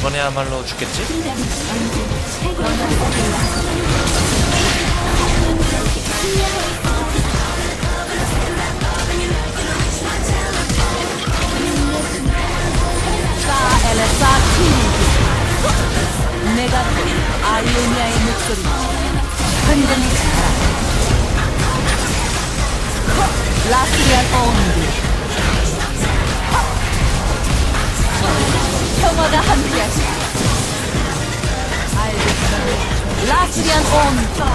이번에야말로 죽겠지? 내가 아이오니아의 목소리 흔들리지 마라 라스리안 온디 평화가 함께하시 알겠어 라스리안 온디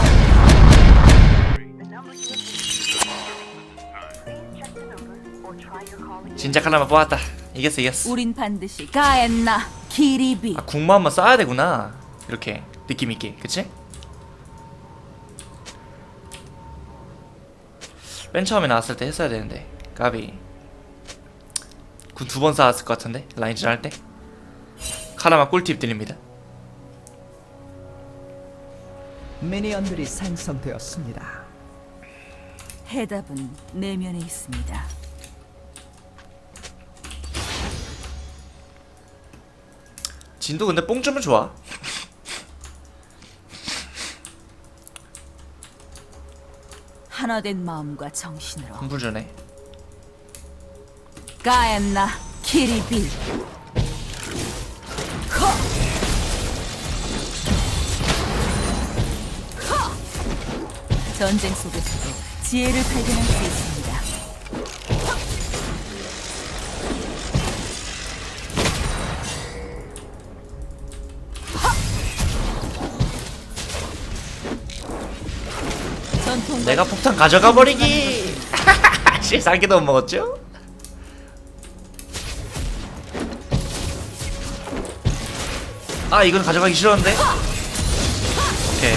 진작 하나만 뽑았다. 이겼어 이겼어. 우린 반드시 가엔나 기리비. 아 국마 한번 써야 되구나. 이렇게 느낌 있게. 그치? 맨 처음에 나왔을 때 했어야 되는데 까비 군두번 쌓았을 것 같은데? 라인전 할때? 카라마 꿀팁 드립니다. 미니언들이 생성되었습니다. 해답은 내면에 있습니다. 진도 근데 뽕 주면 좋아. 하나 된 마음과 정신으로 군불 주네 가엔나 키리비! 전쟁 속에서도 지혜를 발견할 수 있습니다. 전통 내가 폭탄 가져가 버리기 실상기도 못 먹었죠? 아 이건 가져가기 싫었는데 오케이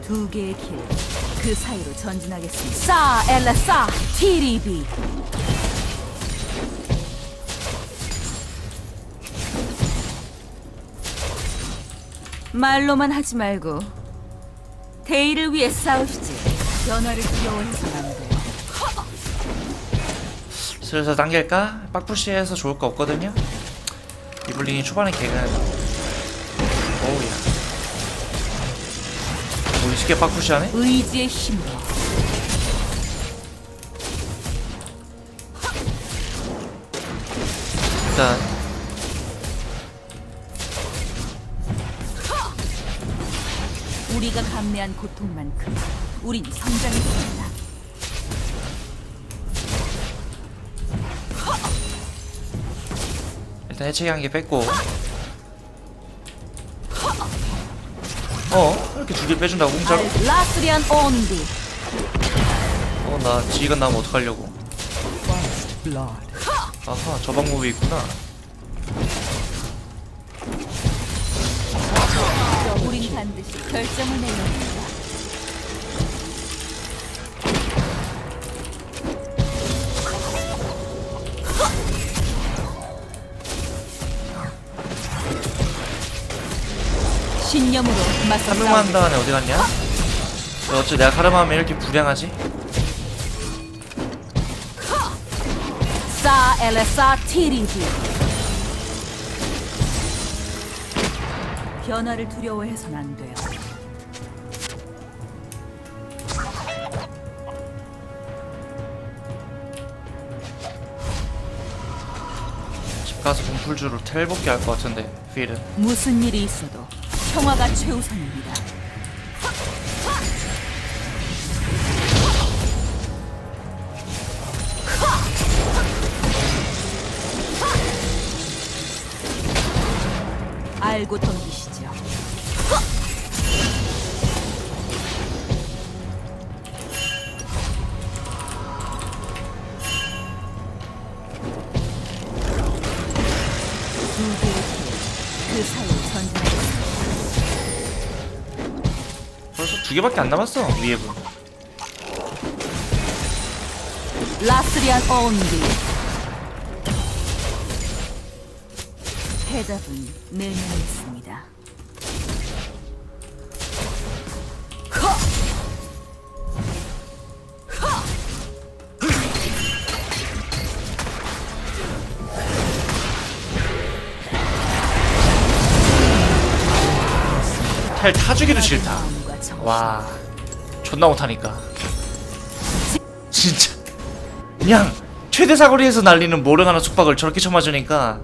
두 개의 길, 그 사이로 전진하겠습니다. 싸, 엘라, 싸, 티리비. 말로만 하지 말고 대의를 위해 싸우시지. 변화를 두려워해서는 안 돼요. 슬슬 당길까? 빡푸시해서 좋을 거 없거든요? 이블링이 초반에 개가 어우야 뭐 쉽게 빡푸시하네? 의지의 힘으로 일단 우리가 감내한 고통만큼 우린 성장했습니다. 일단 해체기 한 개 뺐고 어? 이렇게 두 개 빼준다고 공짜로? 라스리안 온디. 어 나 지휘관 나오면 어떡하려고. 아하 저 방법이 있구나 우린 반드시 결정을 내야 맞서 한 명만 싸우겠습니다. 한다간에 어디 갔냐? 어째 내가 카르마하면 이렇게 불량하지? 싸 엘레사 티리비 변화를 두려워해선 안 돼요. 집 가서 공풀주로 텔복기 할것 같은데 필은 무슨 일이 있어도 평화가 최우선입니다. 두 개밖에 안 남았어 위에 분. 라스리안 온기. 해답은 내면에 있습니다. 탈 타주기도 싫다. 와 존나 못하니까. 진짜. 그냥 최대 사거리에서 날리는 모르가나 속박을 저렇게 쳐맞으니까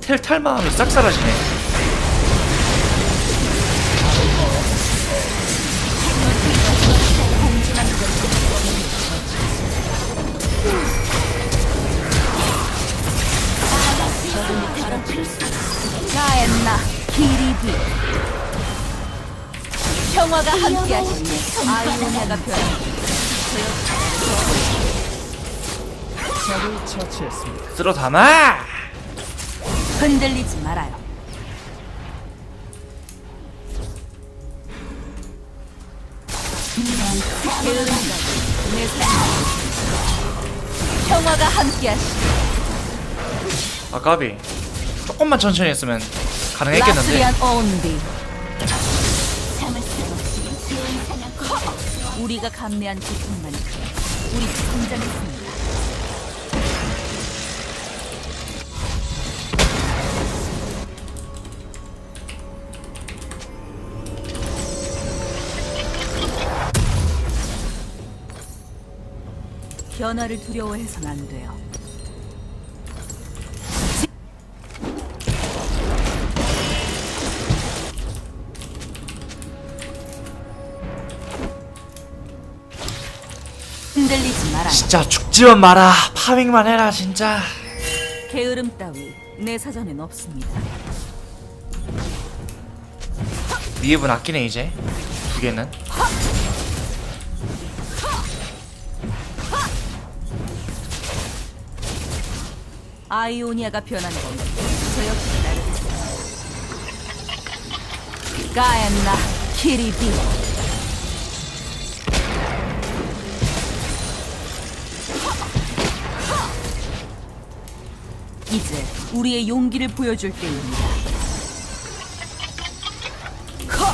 텔 탈 마음이 싹 사라지네 평화가 함께하시니 아이오니아가 변한 적을 처치했습니다. 쓸어 담아 흔들리지 말아요. 게으름과 내 삶. 평화가 함께하시니 아까비 조금만 천천히 했으면 가능했겠는데 라스리안 온디 우리가 감내한 고통만큼 우리 성장했습니다. 변화를 두려워해선 안 돼요. 진짜 죽지만 마라. 파밍만 해라 진짜. 게으름 따위 내 사전엔 없습니다. 위에분 아끼네 이제. 두 개는. 아이오니아가 변한 건 저 역시 따르겠습니다. 가엔나 키리비 이제 우리의 용기를 보여줄 때입니다. 커!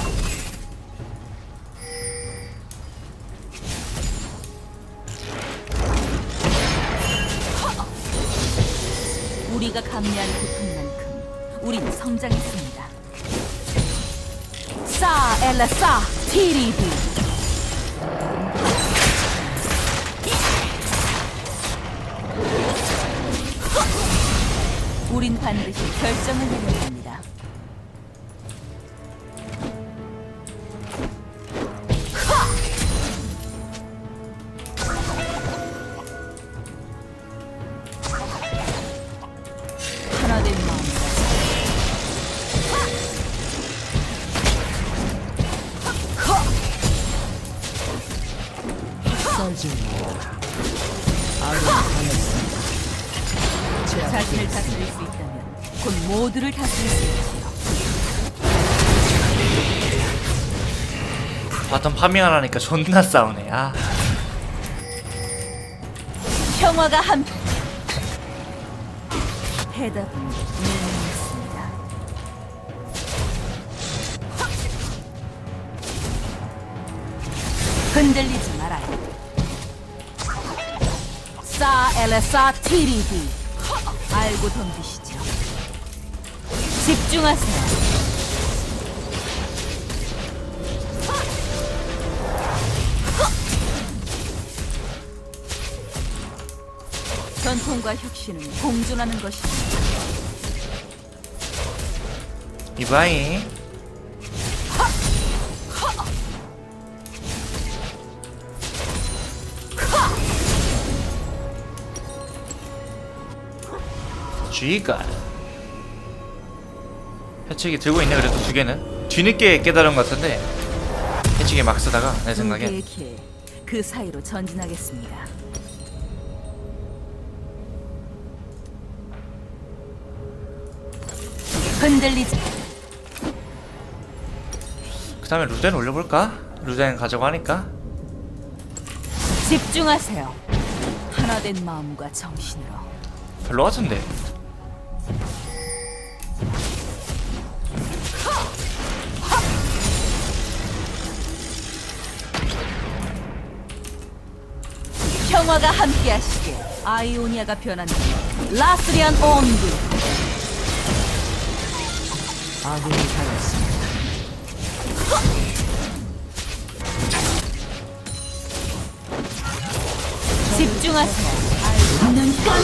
우리가 감내한 고통만큼 우리는 성장했습니다. 싸 엘라 싸 티리비 우린 반드시 결정을 내려야 합니다. 파밍하라니까 존나 싸우네 아 평화가 눈에 있습니다. 흔들리지 말아요. 싸 엘레사 티리비 알고 덤비시죠. 집중하세요. 전통과 혁신은 공존하는 것입니다. 이바이 쥐가 해치기 들고 있네 그래도 두 개는 뒤늦게 깨달은 것 같은데 해치기 막 쓰다가 내두 생각엔 그 사이로 전진하겠습니다. 흔들리지 그 다음에 루덴 올려볼까? 루덴 가자고 하니까 집중하세요. 하나 된 마음과 정신으로 별로 같은데 평화가 함께하시길. 아이오니아가 변한다. 라스리안 온드 아군이 당했습니다. 집중하세요. 눈 깜.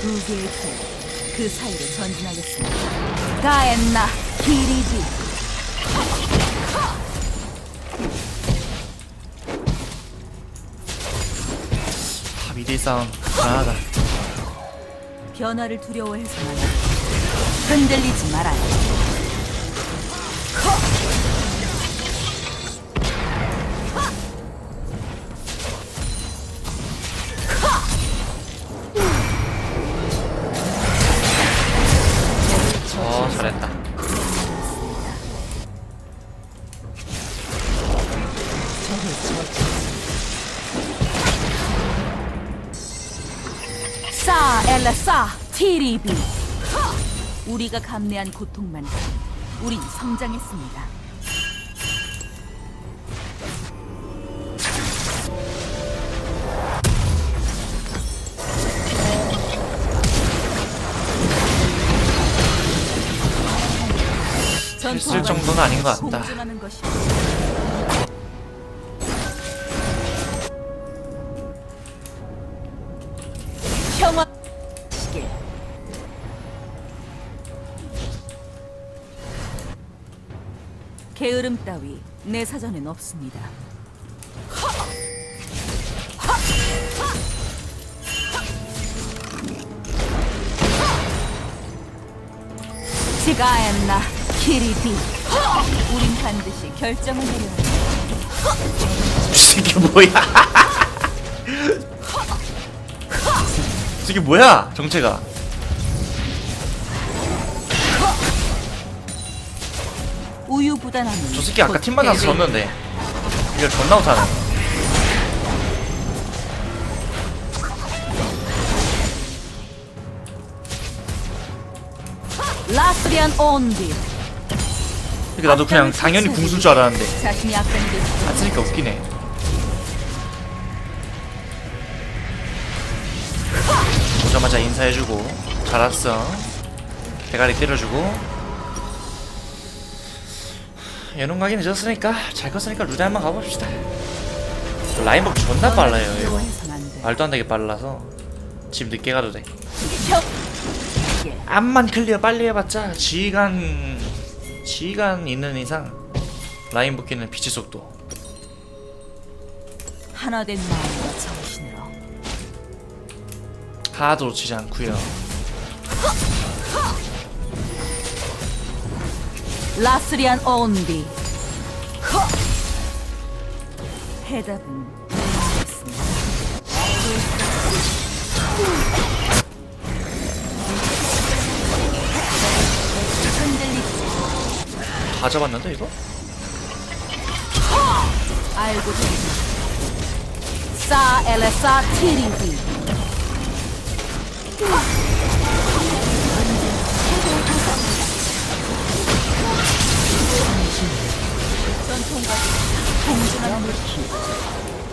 두 개의 길, 그 사이를 전진하겠습니다. 가엔나 기리지. 싸움 불안하다. 변화를 두려워해서만 흔들리지 말아요. 싸 엘라싸 티리비. 우리가 감내한 고통만큼 우린 성장했습니다. 있을 정도는 아닌 것 같다. 공존하는 것이 평화 게으름 따위 내 사전엔 없습니다. 지가엔나 키리비 우린 반드시 결정을 내려야 해. 이게 뭐야? 이게 뭐야? 정체가. 저 새끼 아까 곧 팀 만나서 대를 졌는데 이걸 존나 못하네. 라스리안 온디 그러니까 나도 그냥 당연히 궁술 줄 알았는데 자신이 악당이 됐을 안 쓰니까 웃기네. 오자마자 인사해주고 잘 왔어. 대가리 때려주고. 예능 가기 늦었으니까 잘 컸으니까 루데 한번 가봅시다. 라인법 존나 빨라요 이거. 말도 안 되게 빨라서 집 늦게 가도 돼. 암만 클리어 빨리 해봤자 지휘관 지휘관 있는 이상 라인 붙기는 빛의 속도. 하나 된 마음과 정신으로 하나도 놓치지 않고요. 라스리안 온디 해답은 없습니다. 흔들리지 다 잡았는데 이거? 알고 되싸 엘레사 티리비 공존하는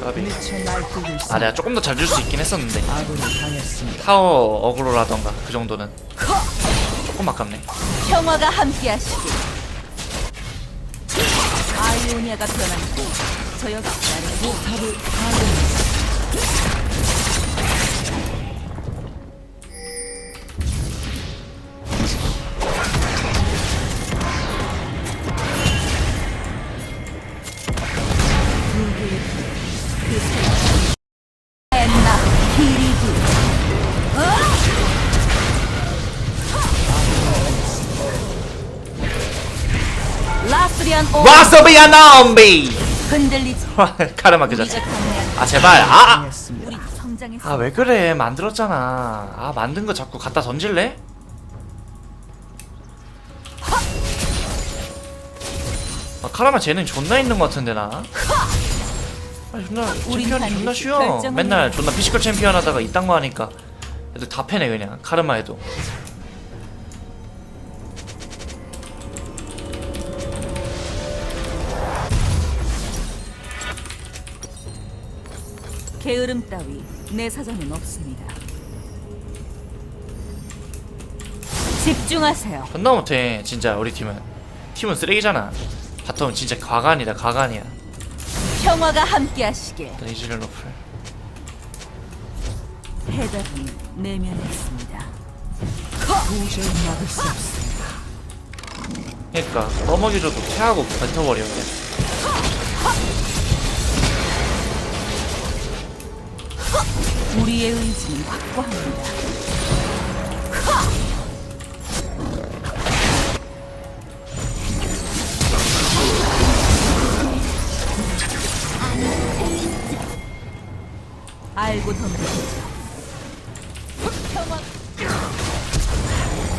까비. 미쳐 날뛰고 아 있습니다. 내가 조금 더 잘 줄 수 있긴 했었는데 아군이 당했습니다. 타워 어그로라던가 그 정도는 조금 아깝네. 평화가 함께하시길 아이오니아가 변하고 저 역시 나를 포탑을 파괴했습니다. 넘비. 흔들리지 카르마 그 자체. 아 제발. 아. 우리 성장했어 아왜 그래 만들었잖아. 아 만든 거 자꾸 갖다 던질래? 아 카라마 재능 존나 있는 거 같은데 나. 아 존나 챔피언이 존나 쉬워. 맨날 존나 피지컬 챔피언 하다가 이딴 거 하니까 애들 다 패네 그냥 카르마 해도. 게으름 따위 내 사전엔 없습니다. 집중하세요. 존나 못해 진짜 우리 팀은 팀은 쓰레기잖아 바텀은 진짜 과간이다 과간이야 평화가 함께하시길. 레이즈를 노플 해답은 내면에 있습니다. 도저히 막을 수 없습니다. 그니까 떠먹여줘도 태하고 뱉어버려 그냥 우리의 의지는 확고합니다. 알고 덤비죠.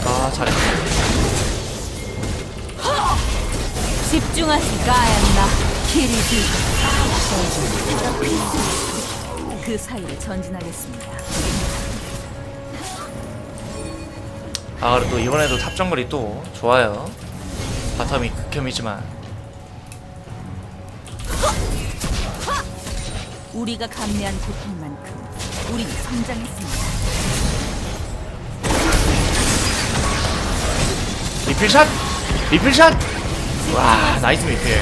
아 잘했어 집중하시 가야나 키리비 그 사이를 전진하겠습니다. 아 그래도 이번에도 탑정거리 또 좋아요 바텀이 극혐이지만 우리가 감내한 고통만큼 우리는 성장했습니다. 리필샷! 리필샷! 와 나이스 리필.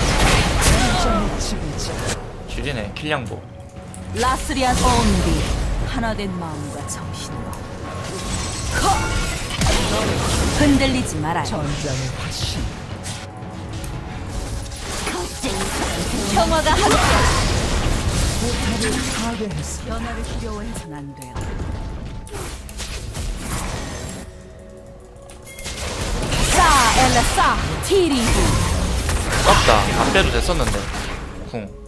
줄이네 킬량보 라스리안 온비 하나된 마음과 정신으로 흔들리지 말아요. 전장의 화신. 평화가 함께 포탑을 파괴했습니다. 변화를 두려워해선 안 돼요. 싸 엘라 싸 티리브 아깝다 안 빼도 됐었는데 궁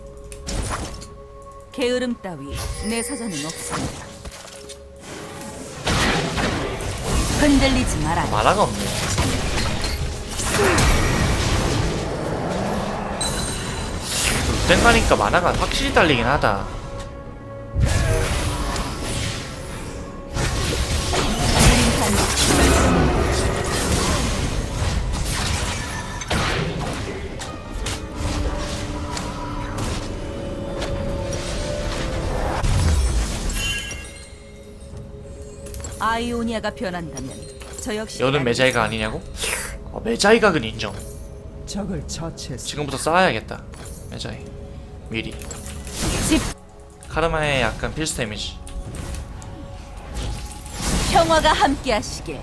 게으름 따위 내 사전엔 없습니다. 흔들리지 말아요. 만화가 없네 땡 가니까 만화가 확실히 딸리긴 하다 아이오니아가 변한다면 저 역시 여는 메자이가 아니냐고? 어, 메자이각은 인정. 적을 처치했습니다. 지금부터 쌓아야겠다. 메자이. 미리. 집. 카르마의 약간 필수 데미지. 평화가 함께하시길.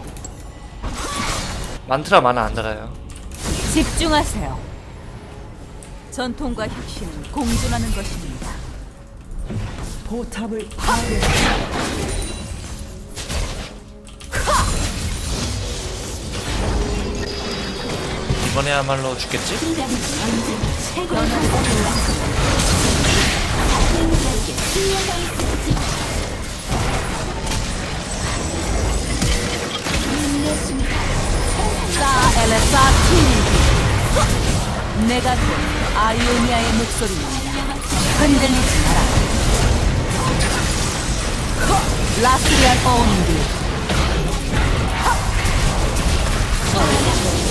만트라 만화 안 달아요. 집중하세요. 전통과 혁신은 공존하는 것입니다. 포탑을 파괴 이번에야말로 죽겠지? 내가 곧 아이오니아의 목소리입니다. 흔들리지 마라. 라스리안 온비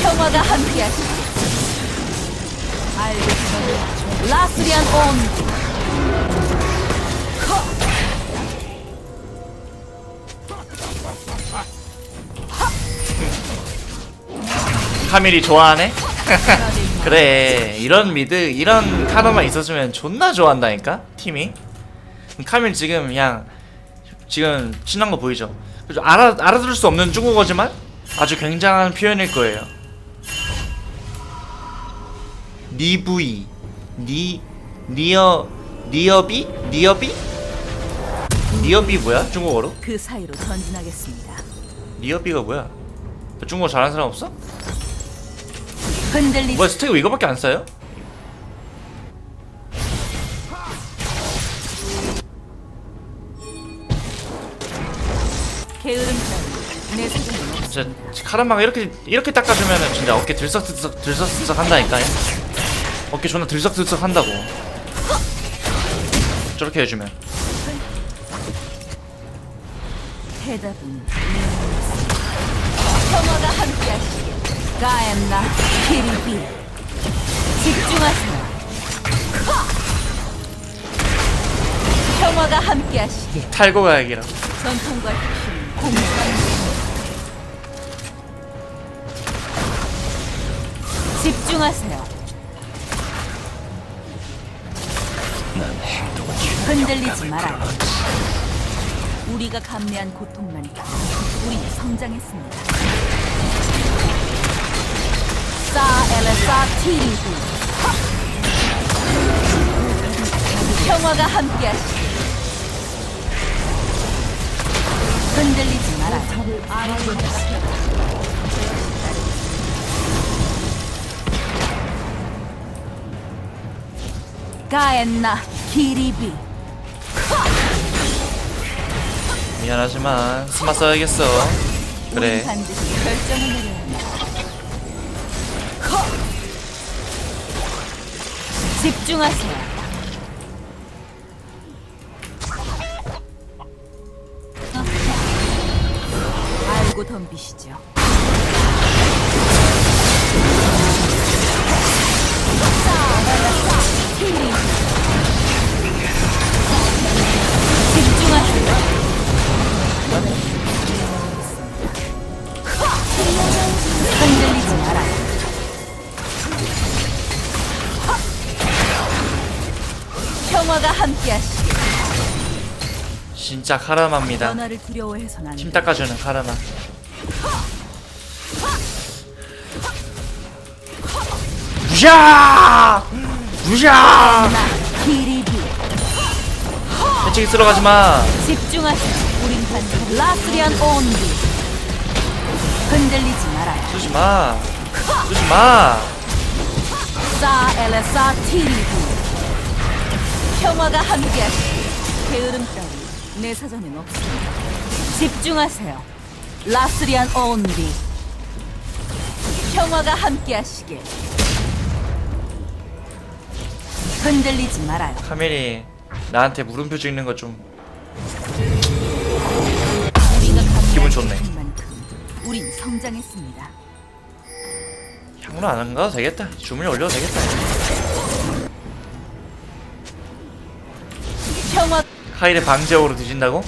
평화가 함께하시길 알겠어 라스리안 온비 카밀이 좋아하네? 그래 이런 미드 이런 카르마 있었으면 존나 좋아한다니까 팀이. 카밀 지금 그냥 지금 친한 거 보이죠? 알아, 알아들을 수 없는 중국어지만 아주 굉장한 표현일 거예요 니부이 니 니어 니어비? 니어비? 니어비 뭐야? 중국어로? 그 사이로 전진하겠습니다. 니어비가 뭐야? 중국어 잘하는 사람 없어? 흔들리지 뭐야 스테이크 이거밖에 안 써요? 게으름 따위 내 사전에 없습니다. 진짜 카르마가 이렇게 이렇게 닦아주면은 진짜 어깨 들썩들썩 들썩들썩 한다니까요. 어깨 존나 들썩들썩 한다고. 저렇게 해주면. 평화가 함께하시길. 가엔나 키리비. 집중하세요 평화가 함께하시길. 탈고 가야기라고 전통과 혁신, 공유가 집중하세요. 흔들리지 말아요. 우리가 감내한 고통만큼 우리 성장했습니다. 사 엘레사 티리브 평화가 함께하시길. 흔들리지. 아무도 가엔나 기리비 미안하지만 스마 써야겠어. 그래. 반드시 결정을 내려야 한다. 집중하세요. 알고 덤비시죠 함께하시. 진짜 카라마입니다 변화를 두려워해서는 안팀 돼. 닦아주는 카라마 무샤 무샤 나 기리비 일찍 들어가지 마 집중하세요. 우린 반드시 라스리안 온비. 흔들리지 말아요. 쏘지 마 쏘지마 사 엘레사 티리비. 평화가 함께하시. 게으름 따위 내 사전엔 없습니다. 집중하세요. 라스리안 온비. 평화가 함께하시길. 흔들리지 말아요. 카멜이 나한테 물음표 찍는 거 좀 우리가 기분 좋네. 만큼 우린 성장했습니다. 향로 안 가도 되겠다 주문이 올려도 되겠다 카일의 방제어로 뒤진다고?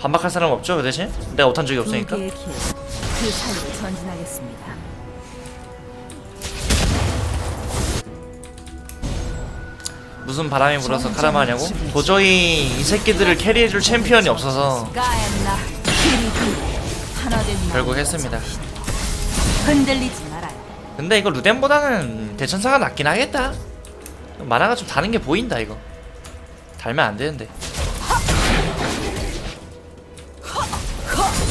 반박할 사람 없죠 그 대신? 내가 못한 적이 두 없으니까 그 사이로 전진하겠습니다. 무슨 바람이 불어서 카라마냐고? 도저히 이 새끼들을 캐리해줄 챔피언이 없어서 가엔나 키리비 하나된 마음 결국 했습니다 흔들리지 말아요. 근데 이거 루덴보다는 대천사가 낫긴 하겠다 만화가 좀 다른 게 보인다 이거 달면 안 되는데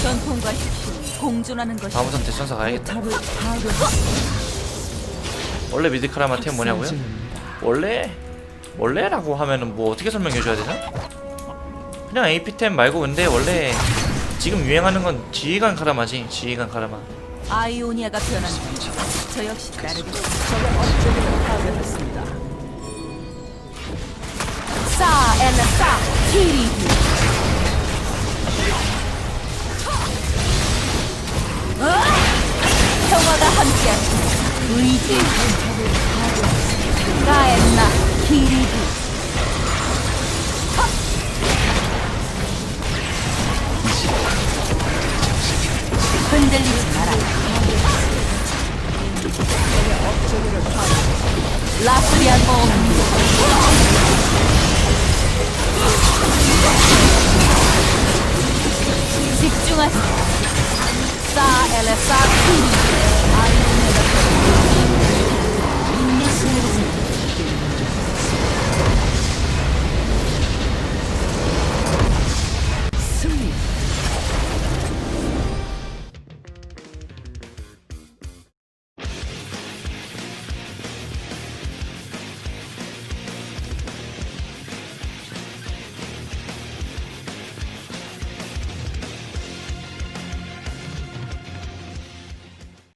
전통과 혁신 공존하는 것이 다음부턴 대천사 가야겠다. 원래 미드카라마 템 뭐냐고요? 원래 원래라고 하면은 뭐 어떻게 설명해 줘야 되나? 그냥 AP템 말고 근데 원래 지금 유행하는 건 지휘관 카라마지 지휘관 카라마 아이오니아가 변한다. 저 역시 따르겠습니다. 적의 업체를 파괴했습니다. 사 엘레사 키리비 평화가 함께하시는 의지 가엔나 키리비 흔들리지 말아요 라